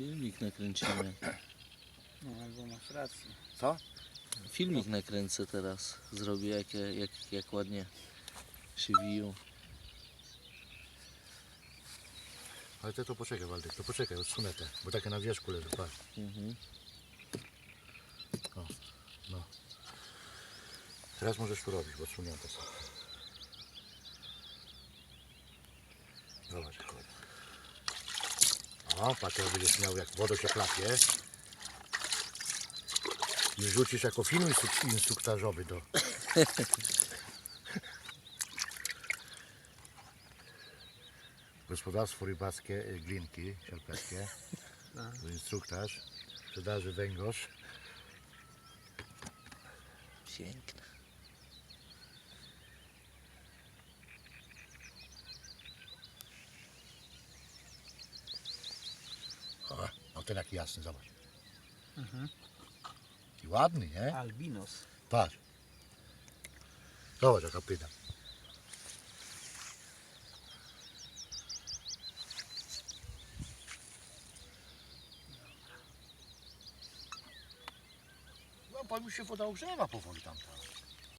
Filmik nakręcimy. No albo masz rację. Co? Filmik nakręcę teraz. Zrobię jak, jak, jak ładnie się wiją. Ale ty to poczekaj Waldek, to poczekaj, odsunę te, bo takie na wierzchu leży, patrz. Mhm. O, no. Teraz możesz tu robić, bo odsunięte są. Zobacz. O, patrz, będziesz miał, jak wodą się klapie. I wrzucisz jako film instru- instruktażowy do... Gospodarstwo rybackie y, Glinki Sierpeckie. No. Instruktaż sprzedaży węgorz. Piękne. O, no ten jaki jasny, zobacz. Mhm. I ładny, nie? Albinos. Patrz. Zobacz jaka pyda. No pan już się woda ogrzewa powoli tamta.